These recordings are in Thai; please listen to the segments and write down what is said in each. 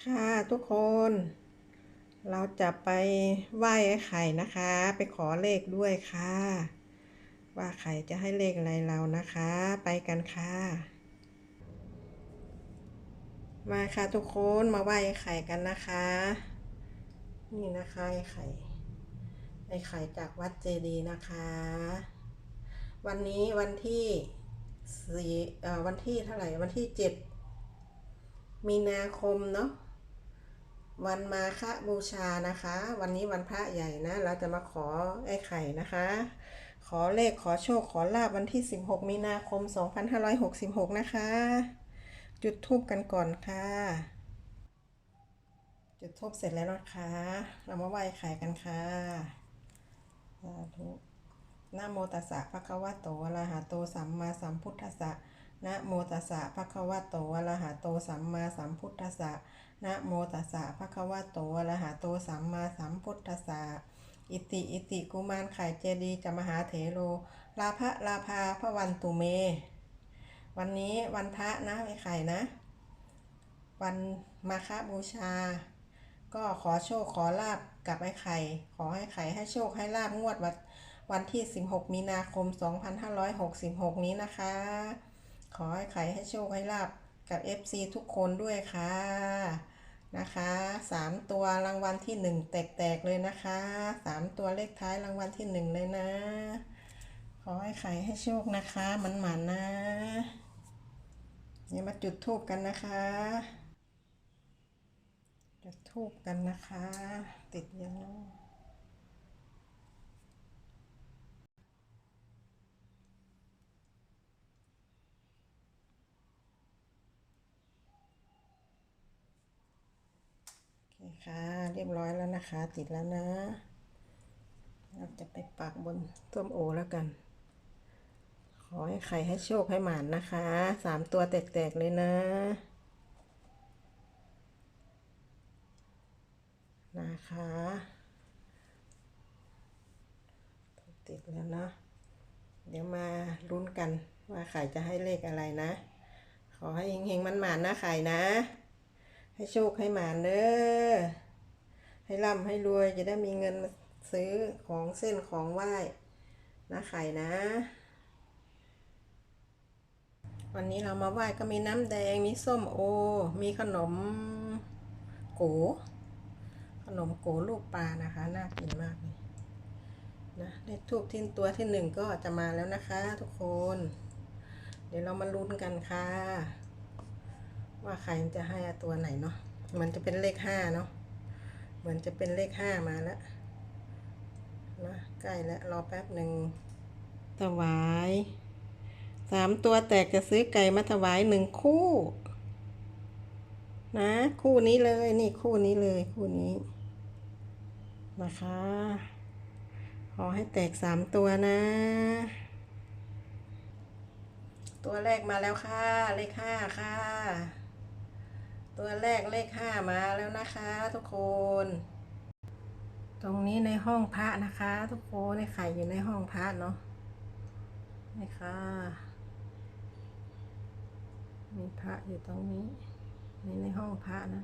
ค่ะทุกคน เราจะไปไหว้ไอ้ไข่นะคะ ไปขอเลขด้วยค่ะ ว่าไข่จะให้เลขอะไรเรานะคะ ไปกันค่ะ มาค่ะทุกคนมาไหว้ไอ้ไข่กันนะคะ นี่นะคะไอ้ไข่ไอ้ไข่จากวัดเจดีย์นะคะ วันนี้วันที่สี่เอ่อวันที่เท่าไหร่วันที่เจ็ด มีนาคมเนาะวันมาฆบูชานะคะ วันนี้วันพระใหญ่นะ เราจะมาขอไอ้ไข่นะคะ ขอเลขขอโชคขอลาบวันที่ 16 มีนาคม 2566 นะคะ จุดทูบกันก่อนค่ะ จุดทูบเสร็จแล้วนะคะ เรามาไหว้ไข่กันค่ะสาธุนะโมตัสสะภะคะวะโตอะระหะโตสัมมาสัมพุทธัสสะ นะโมตัสสะภะคะวะโตอะระหะโตสัมมาสัมพุทธัสสะนะโมตัสสะภะคะวะโตอะระหะโตสัมมาสัมพุทธัสสะอิติอิติกุมารไข่เจดีจะมหาเถโรลาภะลาภาพระวันตุเม วันนี้วันพระนะไอ้ไข่นะ วันมาฆบูชา ก็ขอโชคขอลาบกับไอ้ไข่ ขอให้ไข่ให้โชคให้ลาบงวดวันวันที่ 16 มีนาคม 2566 นี้นะคะ ขอให้ไข่ให้โชคให้ลาบกับ FC ทุกคนด้วยค่ะ นะคะสามตัวรางวัลที่หนึ่งแตกๆเลยนะคะสามตัวเลขท้ายรางวัลที่หนึ่งเลยนะ ขอให้ไข่ให้โชคนะคะมันหมันๆนะเนี่ยมาจุดทูบกันนะคะ จุดทูบกันนะคะ ติดยัง นะโอเคค่ะเรียบร้อยแล้วนะคะ ติดแล้วนะ เราจะไปปักบนต้มโอแล้วกัน ขอให้ไข่ให้โชคให้หมานนะคะสามตัวแตกๆเลยนะนะคะติดแล้วนะ เดี๋ยวมาลุ้นกันว่าไข่จะให้เลขอะไรนะ ขอให้เฮงๆมันหมานนะไข่นะ ให้โชคให้หมานเด้อ ให้ร่ำให้รวยจะได้มีเงินมาซื้อของเส้นของไหว้นะไข่นะ วันนี้เรามาไหว้ก็มีน้ำแดง มีส้มโอ มีขนมโกขนมโกลูกปลานะคะ น่ากินมากเลยนะเลขทูบที่ตัวที่หนึ่งก็จะมาแล้วนะคะทุกคน เดี๋ยวเรามาลุ้นกันค่ะ ว่าใครจะให้ตัวไหนเนาะมันจะเป็นเลขห้าเนาะเหมือนจะเป็นเลขห้ามาแล้วนะใกล้แล้วรอแป๊บหนึ่งถวายสามตัวแตกจะซื้อไก่มาถวายหนึ่งคู่ นะ คู่นี้เลยนี่คู่นี้เลยคู่นี้นะคะ ขอให้แตกสามตัวนะ ตัวแรกมาแล้วค่ะ เลขห้าค่ะ ตัวแรกเลขห้ามาแล้วนะคะ ทุกคน ตรงนี้ในห้องพระนะคะ ทุกคนในไข่อยู่ในห้องพระเนาะนี่ค่ะมีพระอยู่ตรงนี้นี่ในห้องพระนะ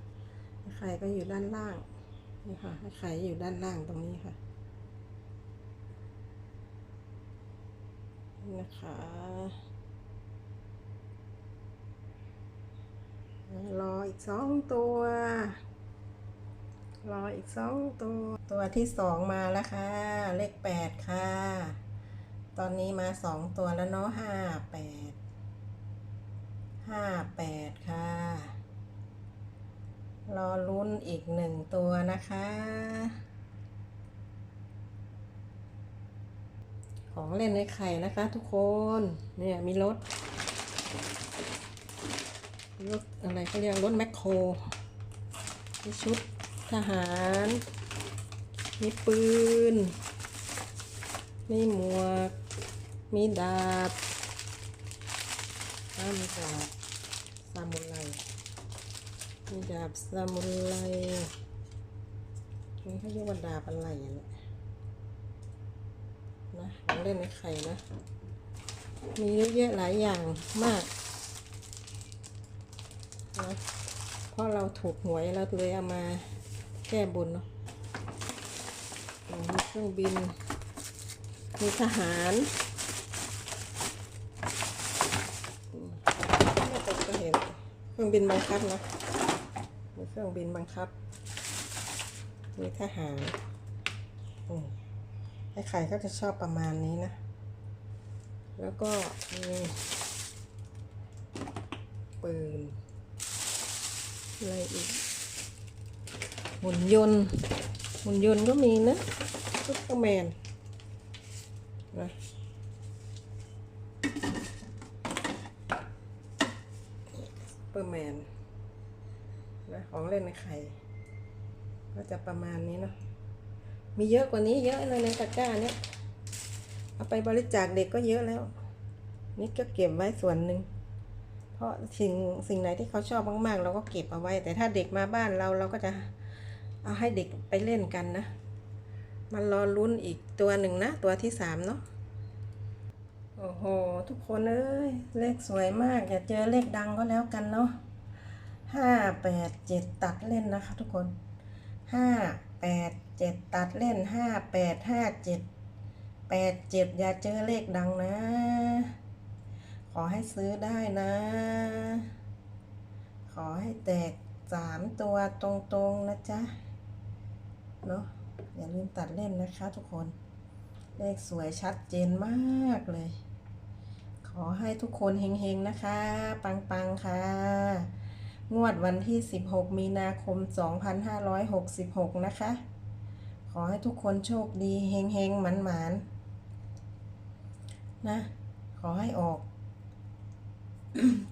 ไอ้ไข่ก็อยู่ด้านล่างนี่ค่ะไอ้ไข่อยู่ด้านล่างตรงนี้ค่ะนะคะ รออีกสองตัว รออีกสองตัว ตัวที่สองมาแล้วค่ะ เลขแปดค่ะ ตอนนี้มาสองตัวแล้วเนาะห้าแปดห้าแปดค่ะ รอลุ้นอีกหนึ่งตัวนะคะ ของเล่นในไข่นะคะทุกคน เนี่ยมีรถ รถอะไรเขาเรียกรถแมคโครมีชุดทหาร มีปืน มีหมวก มีดาบอ้ามีดาบซามูไรมีดาบซามูไรนี่เขาเรียกว่าดาบอะไรอะเนี่ยนะของเล่นในไข่นะ มีเยอะแยะหลายอย่างมาก นะพราะเราถูกหวยเราเลยเอามาแก้บนเนาะมีเครื่องบิน มีทหารไม่ตกก็เห็นเครื่องบินบังคับนะมีเครื่องบินบังคับ มีทหารอืมไอ้ไข่ก็จะชอบประมาณนี้นะ แล้วก็มีปืน อะไรอีกหุ่นยนต์หุ่นยนต์ก็มีนะซุปเปอร์แมนนะซุปเปอร์แมนนะของเล่นในไข่ก็จะประมาณนี้เนาะมีเยอะกว่านี้เยอะเลยในตะกร้าเนี่ยเอาไปบริจาคเด็กก็เยอะแล้ว นี่ก็เก็บไว้ส่วนหนึ่ง เพราะสิ่งสิ่งไหนที่เขาชอบมากๆ เราก็เก็บเอาไว้ แต่ถ้าเด็กมาบ้านเราเราก็จะเอาให้เด็กไปเล่นกันนะ มันรอลุ้นอีกตัวหนึ่งนะ ตัวที่สามเนาะโอ้โห ทุกคนเอ้ย เลขสวยมาก อย่าเจอเลขดังก็แล้วกันเนาะห้าแปดเจ็ดตัดเล่นนะคะทุกคนห้าแปดเจ็ดตัดเล่นห้าแปดห้าเจ็ดแปดเจ็ดอย่าเจอเลขดังนะ อให้ซื้อได้นะ ขอให้แตกสามตัวตรงๆนะจ๊ะ เนาะอย่าลืมตัดเล่นนะคะทุกคน เลขสวยชัดเจนมากเลย ขอให้ทุกคนเฮงๆนะคะ ปังๆค่ะ งวดวันที่ 16 มีนาคม 2566 นะคะ ขอให้ทุกคนโชคดีเฮงๆหมันๆนะ ขอให้ออก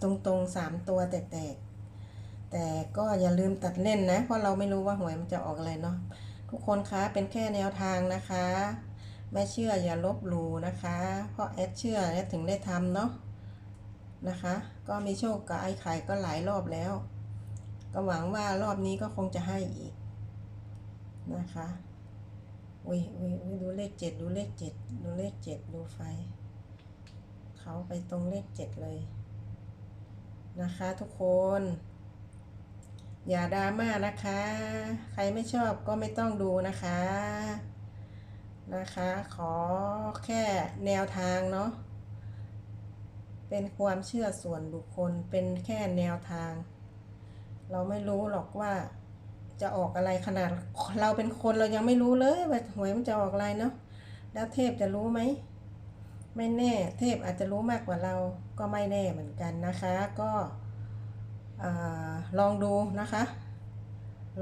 ตรงๆสามตัวแตกๆแต่ก็อย่าลืมตัดเล่นนะ เพราะเราไม่รู้ว่าหวยมันจะออกอะไรเนาะทุกคนคะเป็นแค่แนวทางนะคะ ไม่เชื่ออย่าลบหลู่นะคะ เพราะแอดเชื่อแอดถึงได้ทำเนาะนะคะ ก็มีโชคกับไอ้ไข่ก็หลายรอบแล้ว ก็หวังว่ารอบนี้ก็คงจะให้อีกนะคะอุ้ยอุ้ยอุ้ยดูเลขเจ็ดดูเลขเจ็ดดูเลขเจ็ดดูไฟ เขาไปตรงเลขเจ็ดเลย นะคะทุกคน อย่าดราม่านะคะ ใครไม่ชอบก็ไม่ต้องดูนะคะ นะคะ ขอแค่แนวทางเนาะเป็นความเชื่อส่วนบุคคลเป็นแค่แนวทาง เราไม่รู้หรอกว่าจะออกอะไรขนาดเราเป็นคนเรายังไม่รู้เลยว่าหวยมันจะออกอะไรเนาะแล้วเทพจะรู้ไหม ไม่แน่เทพอาจจะรู้มากกว่าเราก็ไม่แน่เหมือนกันนะคะ ก็ลองดูนะคะ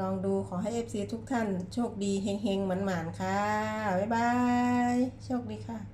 ลองดูขอให้ FC ทุกท่านโชคดีเฮงๆหมันๆค่ะ บ๊ายบาย โชคดีค่ะ